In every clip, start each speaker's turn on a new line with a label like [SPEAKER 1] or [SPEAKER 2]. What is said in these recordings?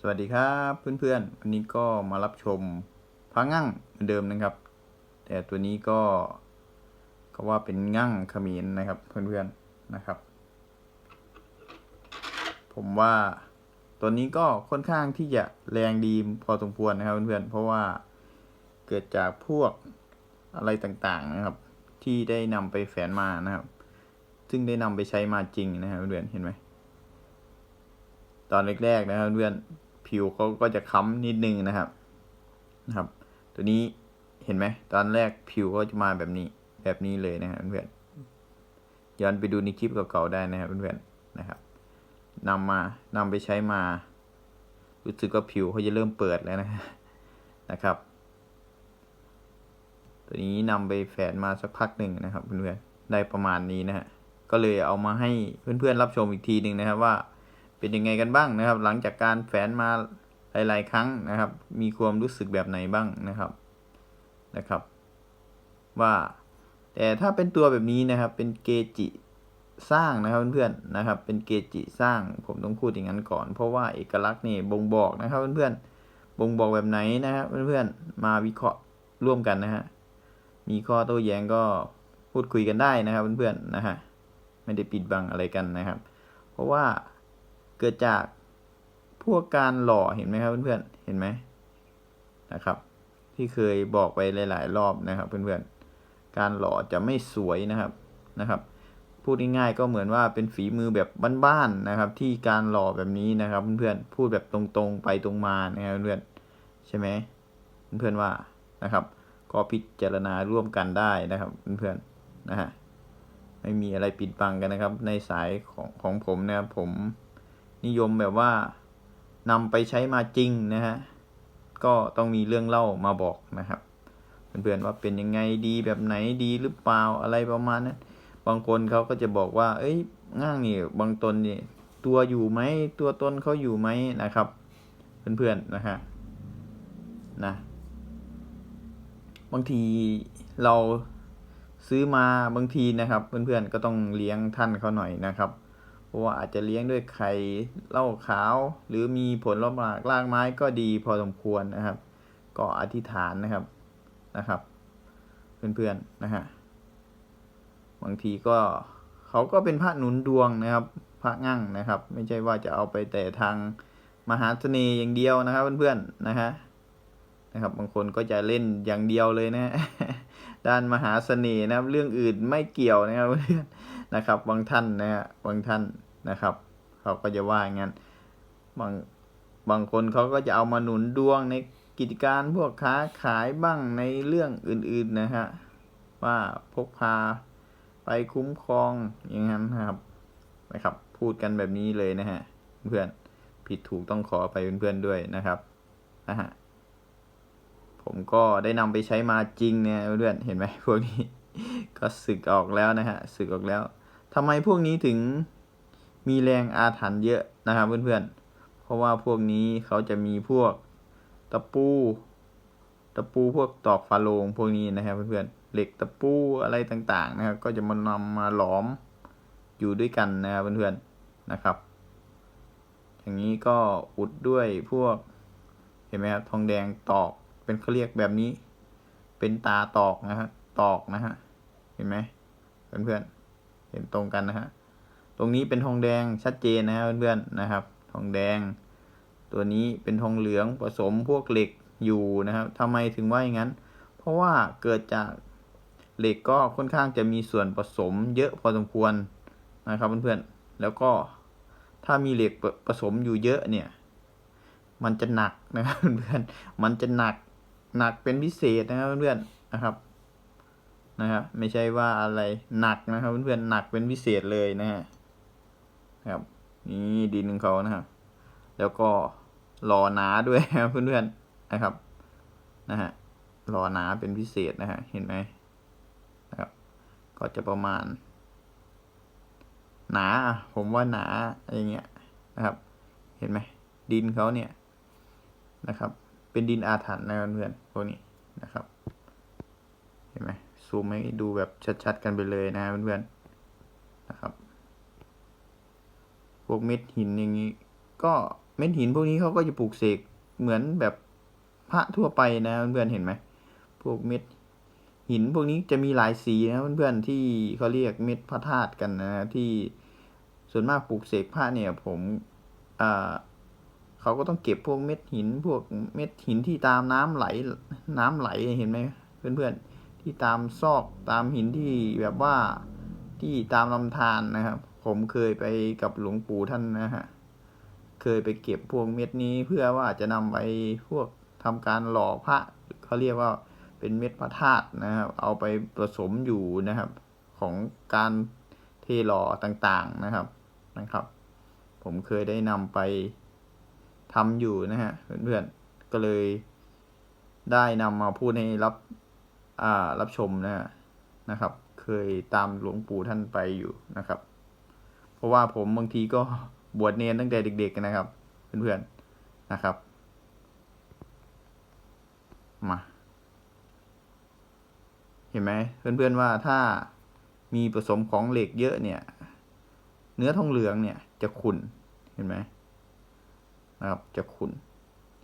[SPEAKER 1] สวัสดีครับเพื่อนๆวันนี้ก็มารับชมพระงั่งเหมือนเดิมนะครับ แต่ตัวนี้ก็ก็ว่าเป็นงั่งขมิ้นนะครับ เพื่อนๆนะครับ ผมว่าตัวนี้ก็ค่อนข้างที่จะแรงดีพอสมควรนะครับเพื่อนๆเพราะว่าเกิดจากพวกอะไรต่างๆนะครับ ที่ได้นำไปแฝนมานะครับ ซึ่งได้นำไปใช้มาจริงนะครับเพื่อนๆเห็นไหมตอนแรกๆนะครับเพื่อน ผิวเขาก็จะค้ำนิดนึงนะครับนะครับ ตัวนี้เห็นไหมตอนแรกผิวก็จะมาแบบนี้แบบนี้เลยนะครับเพื่อนย้อนไปดูในคลิปเก่าๆได้นะครับเพื่อนๆนะครับนำมานำไปใช้มา รู้สึกว่าผิวเขาจะเริ่มเปิดแล้วนะนะครับ ตัวนี้นำไปแฝนมาสักพักหนึ่งนะครับเพื่อนๆได้ประมาณนี้นะฮะก็เลยเอามาให้เพื่อนๆรับชมอีกทีหนึ่งนะครับว่า เป็นยังไงกันบ้างนะครับ หลังจากการแฝนมาหลาย ๆ ครั้งนะครับ มีความรู้สึกแบบไหนบ้างนะครับนะครับ ว่าแต่ถ้าเป็นตัวแบบนี้นะครับ เป็นเกจิสร้างนะครับเพื่อนๆนะครับ เป็นเกจิสร้างผมต้องพูดอย่างนั้นก่อน เพราะว่าเอกลักษณ์นี่บ่งบอกนะครับเพื่อนๆบ่งบอกแบบไหนนะครับเพื่อนๆมาวิเคราะห์ร่วมกันนะฮะมีข้อโต้แย้งก็พูดคุยกันได้นะครับเพื่อนๆนะฮะไม่ได้ปิดบังอะไรกันนะครับ เพราะว่า เกิดจากพวกการหล่อเห็นไหมครับเพื่อนๆเห็นไหมนะครับ ที่เคยบอกไปหลาย ๆ รอบนะครับเพื่อนๆการหล่อจะไม่สวยนะครับนะครับ พูดง่ายๆก็เหมือนว่าเป็นฝีมือแบบบ้านๆนะครับ ที่การหล่อแบบนี้นะครับเพื่อนๆพูดแบบตรงๆไปตรงมานะครับเพื่อนๆใช่ไหมเพื่อนๆว่านะครับ ก็พิจารณาร่วมกันได้นะครับเพื่อนๆนะฮะไม่มีอะไรปิดบังกันนะครับ ในสายของของผมนะครับผม นิยมแบบว่านำไปใช้มาจริงนะฮะก็ต้องมีเรื่องเล่ามาบอกนะครับเพื่อนๆว่าเป็นยังไงดีแบบไหนดีหรือเปล่าอะไรประมาณนั้นบางคนเขาก็จะบอกว่า เอ้ยง่างนี่บางตนนี่ตัวอยู่ไหมตัวตนเขาอยู่ไหมนะครับ เพื่อนๆนะฮะนะบางทีเราซื้อมาบางทีนะครับ เพื่อนๆก็ต้องเลี้ยงท่านเขาหน่อยนะครับ ราะว่าอาจจะเลี้ยงด้วยไข่เหล้าขาว หรือมีผลลหมากรากไม้ก็ดีพอสมควรนะครับ ก็อธิษฐานนะครับนะครับ เพื่อนๆนะฮะบางทีก็เขาก็เป็นพระหนุนดวงนะครับ พระงั่งนะครับ ไม่ใช่ว่าจะเอาไปแต่ทางมหาเสน่ห์อย่างเดียวนะครับเพื่อนๆนะฮะนะครับ บางคนก็จะเล่นอย่างเดียวเลยนะฮะด้านมหาเสน่ห์นะครับ เรื่องอื่นไม่เกี่ยวนะครับเพื่อนนะครับ บางท่านนะฮะบางท่าน นะครับ เขาก็จะว่าอย่างนั้นบางบางคนเขาก็จะเอามาหนุนดวงในกิจการพวกค้าขายบ้างในเรื่องอื่นๆนะฮะว่าพกพาไปคุ้มครองอย่างนั้นนะครับนะครับ พูดกันแบบนี้เลยนะฮะเพื่อนผิดถูกต้องขอไปเพื่อนๆด้วยนะครับนะฮะผมก็ได้นำไปใช้มาจริงเนี่ยเพื่อนเห็นไหมพวกนี้ ก็สึกออกแล้วนะฮะสึกออกแล้วทำไมพวกนี้ถึง มีแรงอาถรรพ์เยอะนะครับเพื่อนๆ เพราะว่าพวกนี้เขาจะมีพวกตะปู ตะปูพวกตอกฝาโลงพวกนี้นะครับเพื่อนๆ เหล็กตะปูอะไรต่างๆนะครับ ก็จะมานำมาหลอมอยู่ด้วยกันนะครับเพื่อนๆนะครับ อย่างนี้ก็อุดด้วยพวกเห็นไหมครับทองแดงตอกเป็นเขาเรียกแบบนี้ เป็นตาตอกนะฮะตอกนะฮะเห็นไหมเพื่อนๆเห็นตรงกันนะฮะ ตรงนี้เป็นทองแดงชัดเจนนะครับเพื่อนๆนะครับ ทองแดง ตัวนี้เป็นทองเหลืองผสมพวกเหล็กอยู่นะครับทำไมถึงว่าอย่างนั้น เพราะว่าเกิดจากเหล็กก็ค่อนข้างจะมีส่วนผสมเยอะพอสมควรนะครับเพื่อนๆ แล้วก็ถ้ามีเหล็กผสมอยู่เยอะเนี่ย มันจะหนักนะครับเพื่อนๆ มันจะหนักหนักเป็นพิเศษนะครับเพื่อนๆนะครับนะครับ ไม่ใช่ว่าอะไรหนักนะครับเพื่อนๆหนักเป็นพิเศษเลยนะฮะ ครับ นี่ดินของเขานะครับ แล้วก็หล่อหนาด้วยครับเพื่อนๆนะครับ นะฮะหล่อหนาเป็นพิเศษนะฮะเห็นไหมนะครับ ก็จะประมาณ หนาผมว่าหนาอะไรเงี้ยนะครับ เห็นไหมดินเขาเนี่ยนะครับ เป็นดินอาถรรพ์นะเพื่อนพวกนี้นะครับ เห็นไหมซูมให้ดูแบบชัดๆกันไปเลยนะเพื่อนๆนะครับ พวกเม็ดหินอย่างนี้ ก็เม็ดหินพวกนี้เขาก็จะปลูกเสกเหมือนแบบพระทั่วไปนะเพื่อนเห็นไหมพวกเม็ดหินพวกนี้จะมีหลายสีนะเพื่อนๆที่เขาเรียกเม็ดพระธาตุกันนะที่ส่วนมากปลูกเสกพระเนี่ยผมอ่าเขาก็ต้องเก็บพวกเม็ดหิน พวกเม็ดหินที่ตามน้ำไหลน้ำไหลเห็นไหมเพื่อนๆที่ตามซอกตามหินที่แบบว่าที่ตามลำธารนะครับ ผมเคยไปกับหลวงปู่ท่านนะฮะ เคยไปเก็บพวกเม็ดนี้เพื่อว่าจะนำไปพวกทำการหล่อพระเขาเรียกว่าเป็นเม็ดพระธาตุนะครับ เอาไปผสมอยู่นะครับ ของการเทหล่อต่างๆนะครับนะครับ ผมเคยได้นำไปทำอยู่นะฮะเพื่อนๆก็เลยได้นำมาพูดให้รับอ่ารับชมนะฮะนะครับ เคยตามหลวงปู่ท่านไปอยู่นะครับ เพราะว่าผมบางทีก็บวชเนนตั้งแต่เด็ก ๆ นะครับ เพื่อนๆนะครับ มา เห็นไหมเพื่อนๆว่าถ้ามีผสมของเหล็กเยอะเนี่ย เนื้อทองเหลืองเนี่ยจะขุ่นเห็นไหมนะครับ จะขุ่น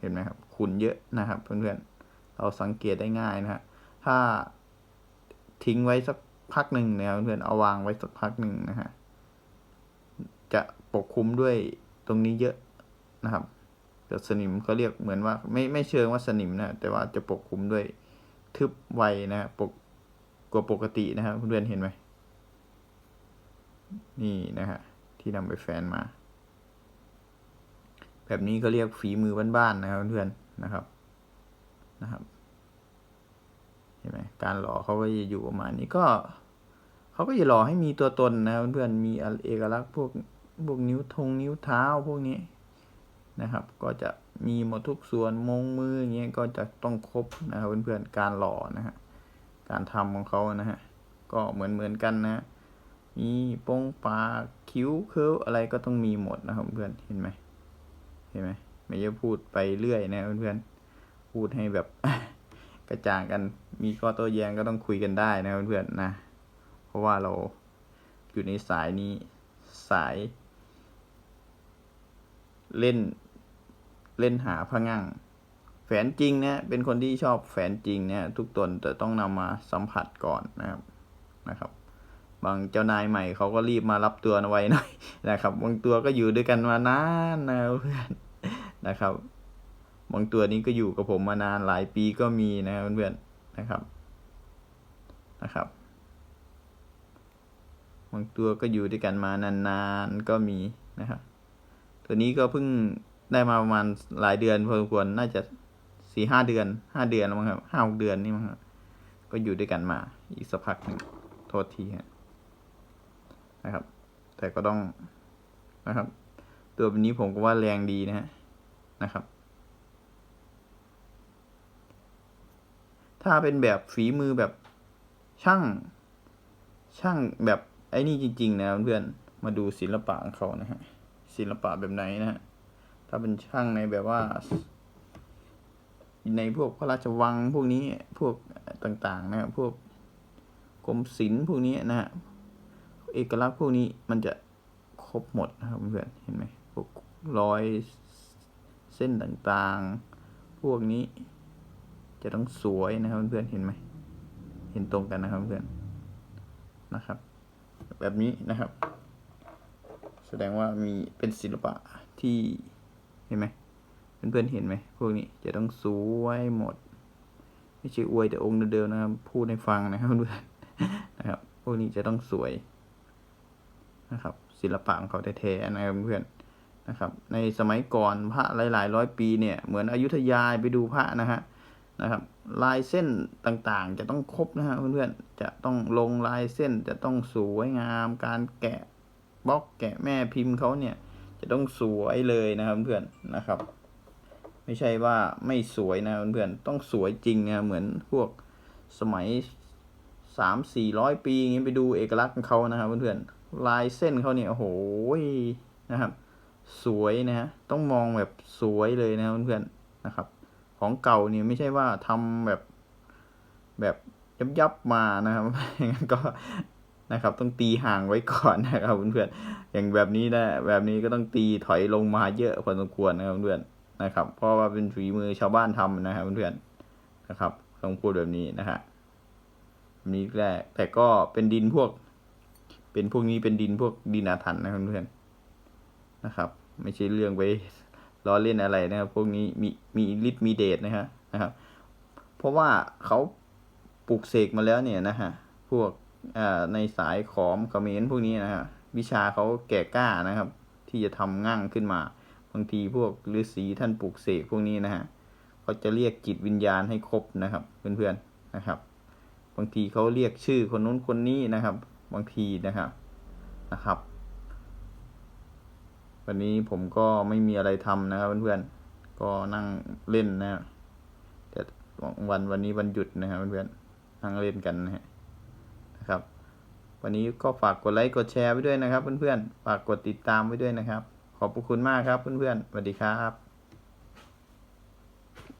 [SPEAKER 1] เห็นไหมครับ ขุ่นเยอะนะครับ เพื่อนๆเราสังเกตได้ง่ายนะฮะถ้าทิ้งไว้สักพักหนึ่งเนี่ยเพื่อนๆเอาวางไว้สักพักหนึ่งนะฮะ ปกคลุมด้วยตรงนี้เยอะนะครับแต่สนิมเขาเรียกเหมือนว่าไม่ไม่เชิงว่าสนิมนะแต่ว่าจะปกคลุมด้วยทึบไวนะปกกว่าปกตินะครับเพื่อนเห็นไหมนี่นะฮะที่นำไปแฟนมา แบบนี้ก็เรียกฝีมือบ้านๆนะครับเพื่อนนะครับนะครับเห็นไหมการหล่อเขาก็จะอยู่ประมาณนี้ก็เขาก็จะหล่อให้มีตัวตนนะเพื่อนๆมีเอกลักษณ์พวก พวกนิ้วทงนิ้วเท้าพวกนี้นะครับ ก็จะมีหมดทุกส่วนมงมืออย่างเงี้ยก็จะต้องครบนะครับเพื่อนๆการหล่อนะฮะการทำของเขานะฮะก็เหมือนเหมือนกันนะมีโป้งปากคิ้วเคิ้วอะไรก็ต้องมีหมดนะครับเพื่อนเห็นไหมเห็นไหมไม่ใช่พูดไปเรื่อยนะเพื่อนๆพูดให้แบบกระจ่างกันมีข้อโต้แย้งก็ต้องคุยกันได้นะเพื่อนๆนะ เพราะว่าเราอยู่ในสายนี้สาย เล่นเล่นหาพะงั่งแฝนจริงเนี่ยเป็นคนที่ชอบแฝนจริงเนี่ยทุกตนแต่ต้องนำมาสัมผัสก่อนนะครับนะครับ บางเจ้านายใหม่เขาก็รีบมารับตัวไว้หน่อยนะครับ บางตัวก็อยู่ด้วยกันมานานนะเพื่อนนะครับ บางตัวนี้ก็อยู่กับผมมานานหลายปีก็มีนะเพื่อนๆนะครับนะครับ บางตัวก็อยู่ด้วยกันมานานๆก็มีนะครับ ตัวนี้ก็เพิ่งได้มาประมาณหลายเดือนพอสมควรน่าจะสี่ห้าเดือนห้าเดือนมั้งครับห้าหกเดือนนี่มั้งครับก็อยู่ด้วยกันมาอีกสักพักหนึ่งโทษทีฮะนะครับ แต่ก็ต้องนะครับ ตัวแบบนี้ผมก็ว่าแรงดีนะฮะนะครับ ถ้าเป็นแบบฝีมือแบบช่างช่างแบบไอ้นี่จริง ๆ นะเพื่อนมาดูศิลปะของเขานะฮะ ศิลปะแบบไหนนะฮะถ้าเป็นช่างในแบบว่า ในพวกพระราชวังพวกนี้พวกต่างๆนะพวกกรมศิลป์พวกนี้นะฮะเอกลักษณ์พวกนี้มันจะครบหมดนะครับเพื่อนเห็นไหมพวกรอยเส้นต่างๆ พวกนี้จะต้องสวยนะครับเพื่อนเห็นไหมเห็นตรงกันนะครับเพื่อนนะครับ แบบนี้นะครับ แสดงว่ามีเป็นศิลปะที่เห็นไหมเพื่อนๆเห็นไหมพวกนี้จะต้องสวยหมด ไม่ใช่อวยแต่องค์เดิมๆนะครับพูดให้ฟังนะครับเพื่อนนะครับพวกนี้จะต้องสวยนะครับ ศิลปะของเขาแท้ๆนะครับเพื่อนนะครับ ในสมัยก่อนพระหลายๆร้อยปีเนี่ยเหมือนอยุธยาไปดูพระนะฮะนะครับ ลายเส้นต่างๆ จะต้องครบนะฮะเพื่อนๆจะต้องลงลายเส้นจะต้องสวยงามการแกะ บล็อกแกะแม่พิมพ์เขาเนี่ย จะต้องสวยเลยนะครับเพื่อนนะครับ ไม่ใช่ว่าไม่สวยนะเพื่อนต้องสวยจริงนะเหมือนพวกสมัยสามสี่ร้อยปีอย่างนี้ไปดูเอกลักษณ์ของเขานะครับเพื่อนลายเส้นเขาเนี่ยโอ้โหนะครับ สวยนะฮะต้องมองแบบสวยเลยนะเพื่อนๆนะครับ ของเก่าเนี่ยไม่ใช่ว่าทำแบบแบบยับยับมานะครับงั้นก็ นะครับ ต้องตีห่างไว้ก่อนนะครับเพื่อนๆอย่างแบบนี้นะแบบนี้ก็ต้องตีถอยลงมาเยอะพอสมควรนะครับเพื่อนนะครับ เพราะว่าเป็นฝีมือชาวบ้านทำนะครับเพื่อนๆนะครับ ต้องพูดแบบนี้นะฮะนี้แรกแต่ก็เป็นดินพวก เป็นพวกนี้เป็นดินพวกดินอาถรรพ์นะครับเพื่อนนะครับ ไม่ใช่เรื่องไปล้อเล่นอะไรนะครับ พวกนี้มีมีฤทธิ์มีเดชนะครับนะครับ เพราะว่าเขาปลูกเสกมาแล้วเนี่ยนะฮะพวก ในสายขอมเขมรพวกนี้นะฮะวิชาเขาแก่กล้านะครับ ที่จะทำง่างขึ้นมา บางทีพวกฤาษีท่านปลูกเสกพวกนี้นะฮะเขาจะเรียกจิตวิญญาณให้ครบนะครับเพื่อนๆนะครับ บางทีเขาเรียกชื่อคนนู้นคนนี้นะครับ บางทีนะครับนะครับ วันนี้ผมก็ไม่มีอะไรทำนะครับเพื่อนๆก็นั่งเล่นนะแต่วันวันนี้วันหยุดนะครับเพื่อนๆนั่งเล่นกันนะฮะ นะครับ วันนี้ก็ฝากกดไลค์กดแชร์ไว้ด้วยนะครับ เพื่อนๆ ฝากกดติดตามไว้ด้วยนะครับ ขอบพระคุณมากครับเพื่อนๆสวัสดีครับ